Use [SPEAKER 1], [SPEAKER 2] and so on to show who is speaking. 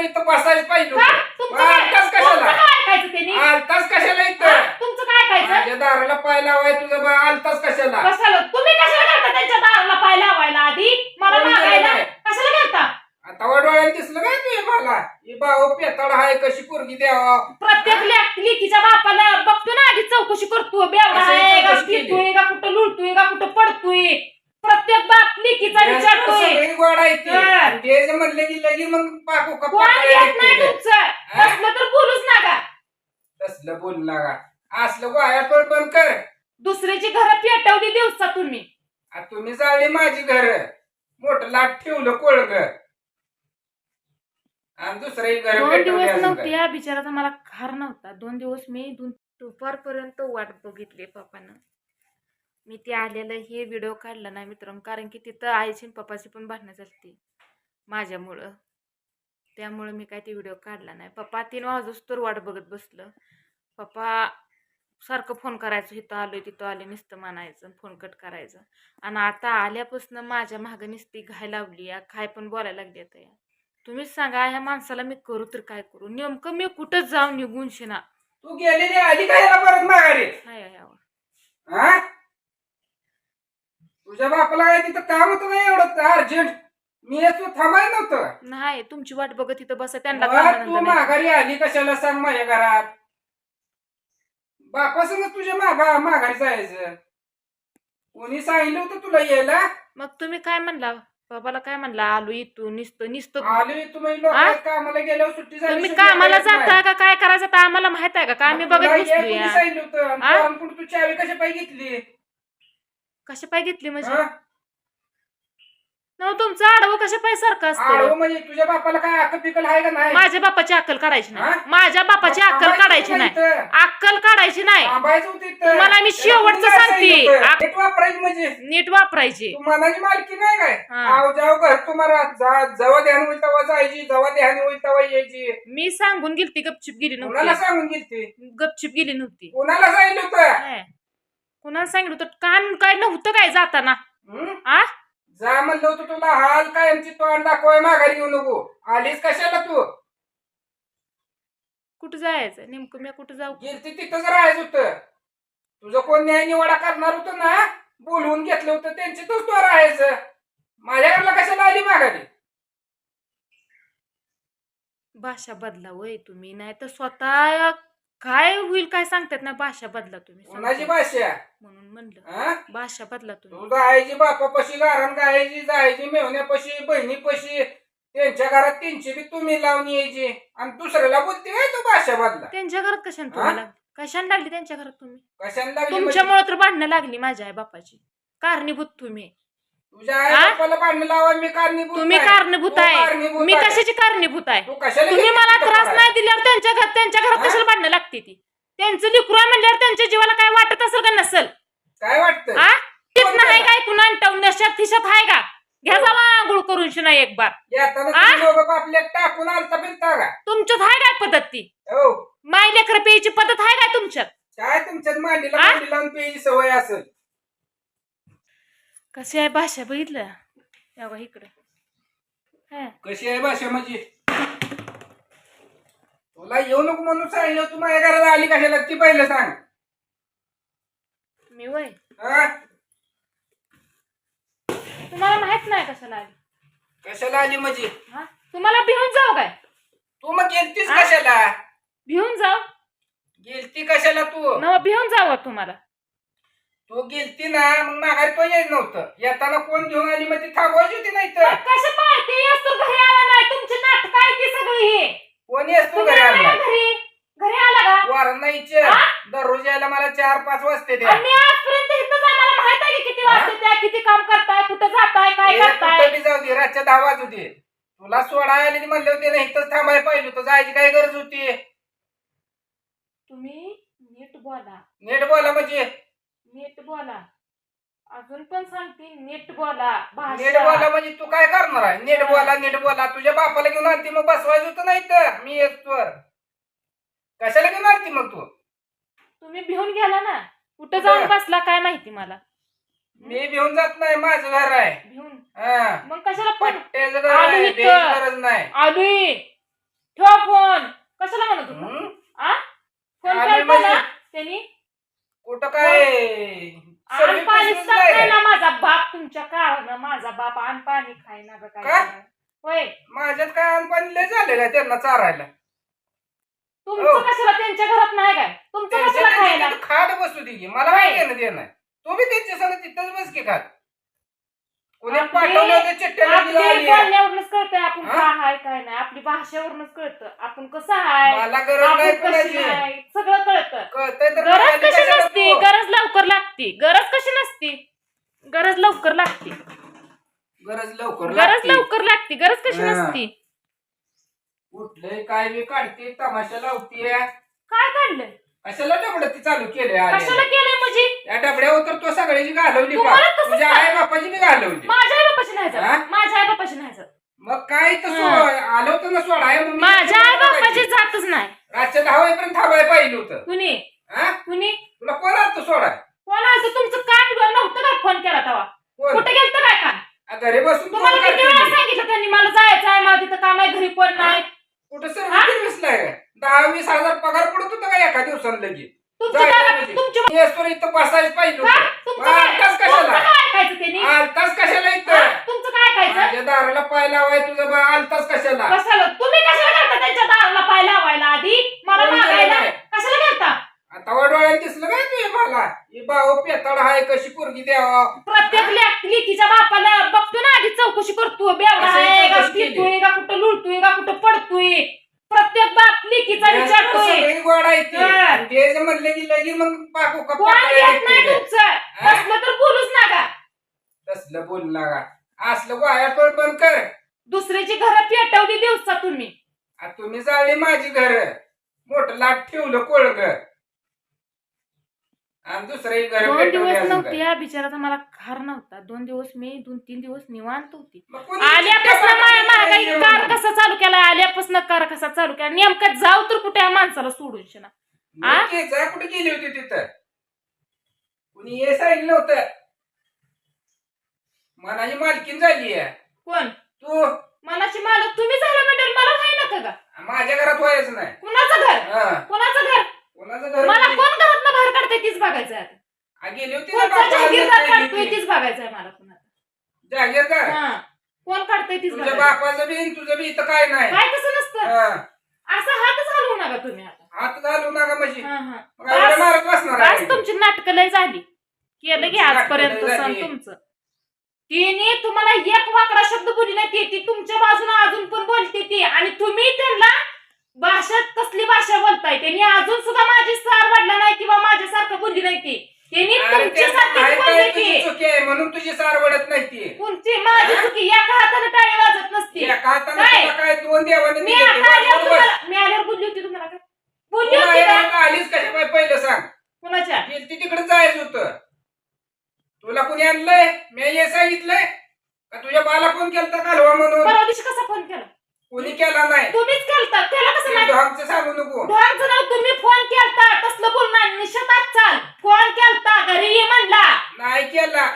[SPEAKER 1] तर इथं पाहिजे
[SPEAKER 2] का?
[SPEAKER 1] होतं.
[SPEAKER 2] तुमचं काय?
[SPEAKER 1] आलताच
[SPEAKER 2] तुमचं
[SPEAKER 1] कशाला
[SPEAKER 2] काय ऐकायचं त्यांनी?
[SPEAKER 1] आलताच कशाला
[SPEAKER 2] हा?
[SPEAKER 1] इथं
[SPEAKER 2] तुमचं काय ऐकायचं
[SPEAKER 1] माझ्या दाराला पाय लावाय तुझं बा आलताच कशाला?
[SPEAKER 2] कशाला? तुम्ही कशाला घालता त्यांच्या दाराला पाय लावायला आधी? मला
[SPEAKER 1] कोणी
[SPEAKER 2] मागायला. कशाला घालता?
[SPEAKER 1] आता वा डोळ्यात दिसलं काय तुझ्या मला? ही भाऊ पेताड हाय कशी पोरगी द्यावा?
[SPEAKER 2] प्रत्येक लेक- लेकीच्या बापाला बघतो ना आधी चौकशी करतो. बेवडा
[SPEAKER 1] असं
[SPEAKER 2] आहे का
[SPEAKER 1] चौकशी केली.
[SPEAKER 2] पितोय का कुठं लुळतोय का कुठं पडतोय? प्रत्येक बाप लेकीचा विचारतोय
[SPEAKER 1] सगळी गोड आहे ती.
[SPEAKER 2] हा.
[SPEAKER 1] आणि ते जे म्हणले की लगेच मग पाकू का
[SPEAKER 2] कोण
[SPEAKER 1] पाकाला
[SPEAKER 2] येत नाही
[SPEAKER 1] येते.
[SPEAKER 2] तुमचं?
[SPEAKER 1] हा?
[SPEAKER 2] असलं तर बोलूच नका.
[SPEAKER 1] तसलं बोल लागा असलं गोळ्या पण बंद कर.
[SPEAKER 2] दुसऱ्याची घरं पेटवली दिवसा तुम्ही.
[SPEAKER 1] आ, तुम्ही जाळली माझी घर. मोठं लाट ठेवलं कोळग. आणि दुसरं घर
[SPEAKER 2] दोन दिवस नव्हते या बिचाराचा मला खार नव्हता. दोन दिवस मी दोन दुपारपर्यंत वाट बघितली पप्पानं. मी ते आलेलं हे व्हिडिओ काढला नाही मित्रांनो कारण की तिथं आईची आणि पप्पाची पण भांडणं झाली माझ्यामुळं. त्यामुळं मी काय ते व्हिडिओ काढला नाही. पप्पा तीन वाजूस तर वाट बघत बसलं. पप्पा सारखं फोन करायचं इथं आलोय तिथं आले नुसतं म्हणायचं फोन कट करायचं. आणि आता आल्यापासून माझ्या मागं नुसती घाय लावली या काय पण बोलायला लागली आता या. तुम्हीच सांगा ह्या माणसाला मी करू तर काय करू? नेमकं मी कुठं जाऊन निघून शिना?
[SPEAKER 1] तू गेलेली आली काय परत माघारी?
[SPEAKER 2] हाय
[SPEAKER 1] हा तुझ्या बापाला काय तिथं काम होतं नाही एवढं? अर्जंट. मी येतो थांबाय नव्हतं.
[SPEAKER 2] नाही तुमची वाट बघत इथं बसा त्यांना
[SPEAKER 1] मग
[SPEAKER 2] कामानंतर
[SPEAKER 1] तू
[SPEAKER 2] नाही.
[SPEAKER 1] माघारी आली कशाला सांग माझ्या घरात? बापासंग तुझ्या माघा माघारी जायचं. कोणी सांगितलं होतं तुला यायला?
[SPEAKER 2] मग तुम्ही काय म्हणला? बाबाला काय म्हणला? आलो इथून निसतं निसतं.
[SPEAKER 1] आलोय तुम्ही लोक
[SPEAKER 2] आ?
[SPEAKER 1] कामाला गेल्यावर सुट्टी झाली
[SPEAKER 2] तुम्ही
[SPEAKER 1] सुट्टी
[SPEAKER 2] कामाला
[SPEAKER 1] नाही.
[SPEAKER 2] जाता का? काय करायचं? तर आम्हाला माहीत आहे का? का आम्ही बघत
[SPEAKER 1] तुला ये
[SPEAKER 2] बसलो
[SPEAKER 1] कोणी
[SPEAKER 2] या
[SPEAKER 1] सांगितलं होतं आणि
[SPEAKER 2] आ?
[SPEAKER 1] पोरांकडून तू चावी कशा पाय घेतली?
[SPEAKER 2] कशा पाय घेतली म्हणजे? न तुमचं आडवं कशा पाय सारखं असतं?
[SPEAKER 1] म्हणजे तुझ्या बापाला काय अक्कल पिकल आहे का नाही?
[SPEAKER 2] माझ्या बापाची अक्कल काढायची नाही? माझ्या बापाची अक्कल काढायची नाही. अक्कल काढायची नाही. तुम्हाला मी शेवटचं सांगते.
[SPEAKER 1] नीट वापरायची म्हणजे.
[SPEAKER 2] नीट वापरायची.
[SPEAKER 1] मनाची मालकी नाही काय. आव जाव घर तुम्हाला जेव्हा ध्यान होईल तेव्हा जायची जेव्हा ध्यान होईल तेव्हा यायची.
[SPEAKER 2] मी सांगून गेलती गपचिप गेली नव्हती.
[SPEAKER 1] सांगून गेलती?
[SPEAKER 2] गपचिप गेली नव्हती.
[SPEAKER 1] कोणाला सांगितलं होतं?
[SPEAKER 2] कुणाला सांगितलं होतं? कान काय नव्हतं काय जाताना?
[SPEAKER 1] हं?
[SPEAKER 2] आ?
[SPEAKER 1] जा म्हणलं होतं तुला हाल कायमची तोंड दाखवाय माघारी घेऊ नको. आलीस कशाला तू?
[SPEAKER 2] कुठं जायचं? नेमकं मी कुठं जाऊ?
[SPEAKER 1] गेलती तिथंच राहायचं होतं. तुझं कोण न्याय निवाडा करणार होतं ना? बोलवून घेतलं होतं त्यांच्यातच तू राहायचं माझ्या घरला कशाला आली माघारी?
[SPEAKER 2] भाषा बदला वय तुम्ही. नाही तर स्वतः काय होईल काय सांगतात ना भाषा बदला तुम्ही
[SPEAKER 1] कोणाची. भाषा?
[SPEAKER 2] म्हणून म्हणलं.
[SPEAKER 1] हा?
[SPEAKER 2] भाषा बदला तुम्ही.
[SPEAKER 1] तू जायची बापापाशी गारण गायची जायची मेहण्यापाशी बहिणीपाशी. त्यांच्या घरात त्यांची बी तुम्ही लावून यायची. आणि दुसऱ्याला बोलते काय तू भाषा बदला.
[SPEAKER 2] त्यांच्या घरात कशाने
[SPEAKER 1] हा?
[SPEAKER 2] तुम्ही लागली कशाने लागली त्यांच्या घरात तुम्ही?
[SPEAKER 1] कशाला लागली म्हणजे?
[SPEAKER 2] तुमच्यामुळे तर भांडणं लागली माझ्या आई बापाची. कारणीभूत तुम्ही.
[SPEAKER 1] तुझ्या आई
[SPEAKER 2] हा?
[SPEAKER 1] बापाला भांडण लावा मी कारणीभूत
[SPEAKER 2] तुम्ही
[SPEAKER 1] नाही.
[SPEAKER 2] कारणीभूत
[SPEAKER 1] तू
[SPEAKER 2] आहे.
[SPEAKER 1] कारणीभूत
[SPEAKER 2] मी
[SPEAKER 1] आहे.
[SPEAKER 2] कशाची कारणीभूत आहे?
[SPEAKER 1] तू कशाला
[SPEAKER 2] तुम्ही
[SPEAKER 1] गेली
[SPEAKER 2] मला
[SPEAKER 1] तिथं
[SPEAKER 2] त्रास
[SPEAKER 1] पळायला?
[SPEAKER 2] नाही दिल्यावर त्यांच्या घर त्यांच्या घरात? कशाला भांडणं लागते ती? त्यांचं लिकरू आहे म्हणल्यावर त्यांच्या जीवाला काय वाटत असेल का नसेल?
[SPEAKER 1] काय वाटतं
[SPEAKER 2] हा?
[SPEAKER 1] कोण
[SPEAKER 2] आहे
[SPEAKER 1] केलं?
[SPEAKER 2] काय पुन्हा आणटावून नशात तिशात आहे का? घ्या
[SPEAKER 1] हो.
[SPEAKER 2] जावा आंघोळ करून शिना एक बार.
[SPEAKER 1] टाकून आलता बिलता का?
[SPEAKER 2] तुमच्यात आहे काय पद्धत ती?
[SPEAKER 1] हो.
[SPEAKER 2] माय लेकर प्यायची पद्धत आहे काय तुमच्यात?
[SPEAKER 1] काय तुमच्यात मांडीला? मांडी लावून प्यायची सवय असेल?
[SPEAKER 2] कशी आहे भाषा बघितलं? इकडे. हा.
[SPEAKER 1] कशी आहे भाषा म्हणजे तुला येऊ नको म्हणून सांगितलं. तू माझ्या घराला आली कशाला? ती पहिलं सांग.
[SPEAKER 2] मी वय.
[SPEAKER 1] हा?
[SPEAKER 2] तुम्हाला माहीत नाही कशाला आली.
[SPEAKER 1] कशाला आली म्हणजे?
[SPEAKER 2] हा? तुम्हाला भिवून जाऊ काय?
[SPEAKER 1] तू मग गेलतीस
[SPEAKER 2] हा?
[SPEAKER 1] कशाला?
[SPEAKER 2] भिवून जाऊ?
[SPEAKER 1] गेलती कशाला तू?
[SPEAKER 2] नव भिवून जाऊ तुम्हाला.
[SPEAKER 1] तू गेलती ना मग माघारी तो येत नव्हतं. येताना कोण घेऊन आली मग ती थांबवायची होती नाही तर
[SPEAKER 2] कसं पाहते असतो घरी आला नाही. तुमची नाटक आहे ती सगळी. हे
[SPEAKER 1] कोणी असतो
[SPEAKER 2] तुम्ही
[SPEAKER 1] घरी
[SPEAKER 2] आला
[SPEAKER 1] आणला
[SPEAKER 2] घरी? घरी आला का?
[SPEAKER 1] वारण नाही इच्छा.
[SPEAKER 2] हा?
[SPEAKER 1] दररोज यायला मला चार पाच वाजते
[SPEAKER 2] आणि आजपर्यंत इथंच आम्हाला माहीत आहे की किती वाजता त्या? किती काम करताय? कुठं जाताय? काय
[SPEAKER 1] ए,
[SPEAKER 2] करताय?
[SPEAKER 1] कुठं बी जाऊ दे रातच्या दहा वाजू दे. तुला सोडायला आली म्हणले होते ना इथंच थांबायला पाहिजे होतं. जायची काय गरज होती?
[SPEAKER 2] तुम्ही नीट बोला.
[SPEAKER 1] नीट बोला म्हणजे?
[SPEAKER 2] नीट बोला. अजून पण सांगते नीट बोला
[SPEAKER 1] नीट
[SPEAKER 2] भाषा
[SPEAKER 1] बोला म्हणजे तू काय करणार आहे? नीट बोला नीट बोला. तुझ्या बापाला घेऊन आणती मग बसवायचं होतं नाही तर. मी येतो कशाला घेऊन आणती मग तू?
[SPEAKER 2] तुम्ही भिवून गेला ना. कुठं जाऊन
[SPEAKER 1] बरं.
[SPEAKER 2] बसला काय माहिती मला?
[SPEAKER 1] मी घेऊन जात नाही माझं घर आहे.
[SPEAKER 2] भिवून
[SPEAKER 1] हा.
[SPEAKER 2] मग कशाला पण
[SPEAKER 1] पट्ट्याचं घर
[SPEAKER 2] आलो
[SPEAKER 1] आहे
[SPEAKER 2] इथं.
[SPEAKER 1] द्यायची गरज नाही.
[SPEAKER 2] आलोय. ठेवा फोन. कशाला म्हणत होता? आ? फोन
[SPEAKER 1] म्हणजे-
[SPEAKER 2] त्यांनी.
[SPEAKER 1] कुठं काय? सर्विस
[SPEAKER 2] पाणी? ना माझा बाप तुमच्या काळानं माझा बाप आण पाणी खाय ना ग काय. होय
[SPEAKER 1] माझ्यात काय अनपाणी लय झाले का त्यांना चारायला
[SPEAKER 2] तुमचं
[SPEAKER 1] हो.
[SPEAKER 2] कशाला त्यांच्या घरात नाही काय तुमचं कशाला खायला
[SPEAKER 1] खात बसू दे की. मला काय
[SPEAKER 2] होय.
[SPEAKER 1] घेणं देणं तू बी त्यांच्या संग तिथंच बस की खात कोणी पाठवलं होतं चिठ्ठ्या
[SPEAKER 2] आपली
[SPEAKER 1] लिहिली आली आहे.
[SPEAKER 2] बोलण्यावरूनच कळतंय आपण
[SPEAKER 1] हा?
[SPEAKER 2] काय हाय काय नाही आपली भाषेवरूनच कळतं आपण कसं हाय
[SPEAKER 1] मला गरज नाही
[SPEAKER 2] आपण कशी
[SPEAKER 1] कोणाची
[SPEAKER 2] नाही सगळं कळतं
[SPEAKER 1] कळतंय तर
[SPEAKER 2] गरज कशी
[SPEAKER 1] कशाला
[SPEAKER 2] नसती
[SPEAKER 1] तू?
[SPEAKER 2] गरज लवकर लागती गरज कशी नसती गरज लवकर लागती
[SPEAKER 1] गरज लवकर
[SPEAKER 2] गरज
[SPEAKER 1] लागते.
[SPEAKER 2] लवकर लागती गरज कशी
[SPEAKER 1] हा.
[SPEAKER 2] नसती
[SPEAKER 1] कुठलंही काय बी काढते तमाशा लावतीये
[SPEAKER 2] काय काढलंय
[SPEAKER 1] कशाला डबड ती चालू केले
[SPEAKER 2] कशाला केलंय म्हणजे?
[SPEAKER 1] त्या डबड्यावर तर तो सगळ्याची घालवली का
[SPEAKER 2] तुम्हाला
[SPEAKER 1] तुझ्या
[SPEAKER 2] काय?
[SPEAKER 1] आई बापाची बी घालवली.
[SPEAKER 2] माझ्या आई बापाशी नाही
[SPEAKER 1] हा?
[SPEAKER 2] जात माझ्या आई बापाशी नाही जात.
[SPEAKER 1] मग काय तर
[SPEAKER 2] हा.
[SPEAKER 1] आलं होतं ना सोडा आहे मग मी
[SPEAKER 2] माझ्या आई. बापाची जातच नाही.
[SPEAKER 1] रातच्या दहा वाजेपर्यंत थांबायला पाहिजे होतं.
[SPEAKER 2] कुणी?
[SPEAKER 1] हा?
[SPEAKER 2] कुणी?
[SPEAKER 1] तुला कोण आलं सोडा?
[SPEAKER 2] कोण असं तुमचं काय नव्हतं काय फोन केला तेव्हा?
[SPEAKER 1] कोण?
[SPEAKER 2] कुठे गेलतं काय का
[SPEAKER 1] आ, घरी बसून
[SPEAKER 2] तुम्हाला किती वेळा
[SPEAKER 1] मी.
[SPEAKER 2] सांगितलं त्यांनी मला जायचं आहे मला तिथं काम आहे घरी कोण नाही.
[SPEAKER 1] कुठं
[SPEAKER 2] हा?
[SPEAKER 1] सर्विस लाय का दहा वीस हजार पगार पडत होता का एका दिवसाला लगेच? म्हणजे. इथं बसायला पाहिजे? होतं
[SPEAKER 2] तुमचं
[SPEAKER 1] मग
[SPEAKER 2] काय?
[SPEAKER 1] आलताच
[SPEAKER 2] तुमचं
[SPEAKER 1] कशाला
[SPEAKER 2] काय ऐकायचं त्यांनी
[SPEAKER 1] आलताच कशाला
[SPEAKER 2] हा?
[SPEAKER 1] इथं
[SPEAKER 2] तुमचं काय ऐकायचं?
[SPEAKER 1] माझ्या दाराला पाय लावाय तुझं बा आलताच कशाला
[SPEAKER 2] घालता त्यांच्या दाराला पाय लावायला आधी मला
[SPEAKER 1] कोण
[SPEAKER 2] मागायला
[SPEAKER 1] गेलं नाही?
[SPEAKER 2] कशाला घालता
[SPEAKER 1] आता वडवाळ्यात दिसलं काय तुझे मला ही भाऊ पेताड हाय कशी पोरगी द्यावा
[SPEAKER 2] प्रत्येक लेक- लेकीच्या बापाला बघतो ना आधी चौकशी करतो बेवडा
[SPEAKER 1] अशी
[SPEAKER 2] आहे का
[SPEAKER 1] चौकशी केली.
[SPEAKER 2] पितोय का कुठं लुळतोय का कुठं पडतोय प्रत्येक बाप लेकीचा
[SPEAKER 1] आहे ती. म्हणलं की लगेच मग पाकू का
[SPEAKER 2] कोण येत नाही
[SPEAKER 1] निघते.
[SPEAKER 2] तुमचं?
[SPEAKER 1] हा?
[SPEAKER 2] असलं तर बोलूच नका.
[SPEAKER 1] तसलं बोल लागा असलं गोळ्या पण बंद कर.
[SPEAKER 2] दुसऱ्याची घरं पेटवली दिवसा तुम्ही.
[SPEAKER 1] आ, तुम्ही जाळली माझी घर. मोठं लाट ठेवलं कोळग. आणि
[SPEAKER 2] दोन दिवस नव्हते
[SPEAKER 1] काय.
[SPEAKER 2] या बिचाराचा मला खार नव्हता. दोन दिवस मी दोन तीन दिवस निवांत होती.
[SPEAKER 1] मग कोणी
[SPEAKER 2] आल्यापासून माय महागाई कार. कसा चालू केला? आल्यापासून कार कसा चालू केला? नेमका जाऊ तर कुठे या माणसाला सोडून शिना? आ?
[SPEAKER 1] जा कुठे गेली होती तिथं? कुणी ये सांगितलं नव्हतं मनाची मालकीन झाली आहे.
[SPEAKER 2] कोण?
[SPEAKER 1] तू?
[SPEAKER 2] मनाची मालक तुम्ही झाला म्हणजे मला व्हाय नका का?
[SPEAKER 1] माझ्या घरात व्हायचं नाही.
[SPEAKER 2] कुणाचं घर?
[SPEAKER 1] हा.
[SPEAKER 2] कुणाचं घर?
[SPEAKER 1] कोणाचं घर
[SPEAKER 2] मला
[SPEAKER 1] होती?
[SPEAKER 2] कोण घरात बाहेर काढतंय तीच बघायचं आहे आता.
[SPEAKER 1] आ, गेली होती ना
[SPEAKER 2] कोणचा
[SPEAKER 1] बापाला
[SPEAKER 2] जहागीरदार
[SPEAKER 1] गेली
[SPEAKER 2] काढतोय
[SPEAKER 1] होती.
[SPEAKER 2] तीच बघायचं आहे मला कुणाला
[SPEAKER 1] जागीरदार
[SPEAKER 2] हा कोण काढतंय तीच
[SPEAKER 1] तुझ्या
[SPEAKER 2] बघायचं
[SPEAKER 1] बापाचं बी आणि तुझं बी इथं काय नाही
[SPEAKER 2] काय तसं नसतं
[SPEAKER 1] हा.
[SPEAKER 2] असं हातच हलवू नका तुम्ही आता
[SPEAKER 1] हात घालू नका म्हणजे
[SPEAKER 2] हा, हा.
[SPEAKER 1] मग एवढं
[SPEAKER 2] बस-
[SPEAKER 1] मारत बसणार आहे.
[SPEAKER 2] आज तुमची नाटकं लय झाली केलं की
[SPEAKER 1] तुमची नाटकं
[SPEAKER 2] आजपर्यंत
[SPEAKER 1] लय
[SPEAKER 2] सण
[SPEAKER 1] झाली.
[SPEAKER 2] तुमचं तिने तुम्हाला एक वाकडा शब्द बोलली नाही ती- ती तुमच्या बाजूने अजून पण बोलते ती आणि तुम्ही त्यांना भाषेत कसली भाषा बोलताय त्यांनी अजून सुद्धा माझी सार वाढला नाही किंवा माझ्यासारखं बोलली नाही ती. त्यांनी
[SPEAKER 1] अरे ते
[SPEAKER 2] तुमच्यासारखी
[SPEAKER 1] आहे
[SPEAKER 2] बोलली
[SPEAKER 1] चुकी म्हणून तुझी सार वडत नाही ती.
[SPEAKER 2] तुमची माझी? चुकी एका हाताने टाळी वाजत नसती.
[SPEAKER 1] एका हाताने
[SPEAKER 2] काय?
[SPEAKER 1] तुला काय दोन देवाने
[SPEAKER 2] मी
[SPEAKER 1] दिले ते
[SPEAKER 2] आता आल्यावर
[SPEAKER 1] बरोबर.
[SPEAKER 2] तुम्हाला मी आल्यावर बोलली होती तुम्हाला काय? बोलली
[SPEAKER 1] तू
[SPEAKER 2] होती का
[SPEAKER 1] आलीस कशा पाय पहिलं सांग.
[SPEAKER 2] कुणाच्या?
[SPEAKER 1] गेलती तिकडे जायचं होतं. तुला कुणी आणलंय? मी हे सांगितलंय. का तुझ्या बाला फोन केलता कालवा म्हणून?
[SPEAKER 2] परवा दिवशी कसा फोन केला?
[SPEAKER 1] कुणी केला नाही?
[SPEAKER 2] तुम्हीच केलता. त्याला कसं नाही?
[SPEAKER 1] डॉगचं सांगू नको.
[SPEAKER 2] ढोंगचं नाव तुम्ही फोन केलता. तसलं बोलणार निशतात चाल. फोन केलता. घरी ये म्हणला.
[SPEAKER 1] नाही
[SPEAKER 2] केला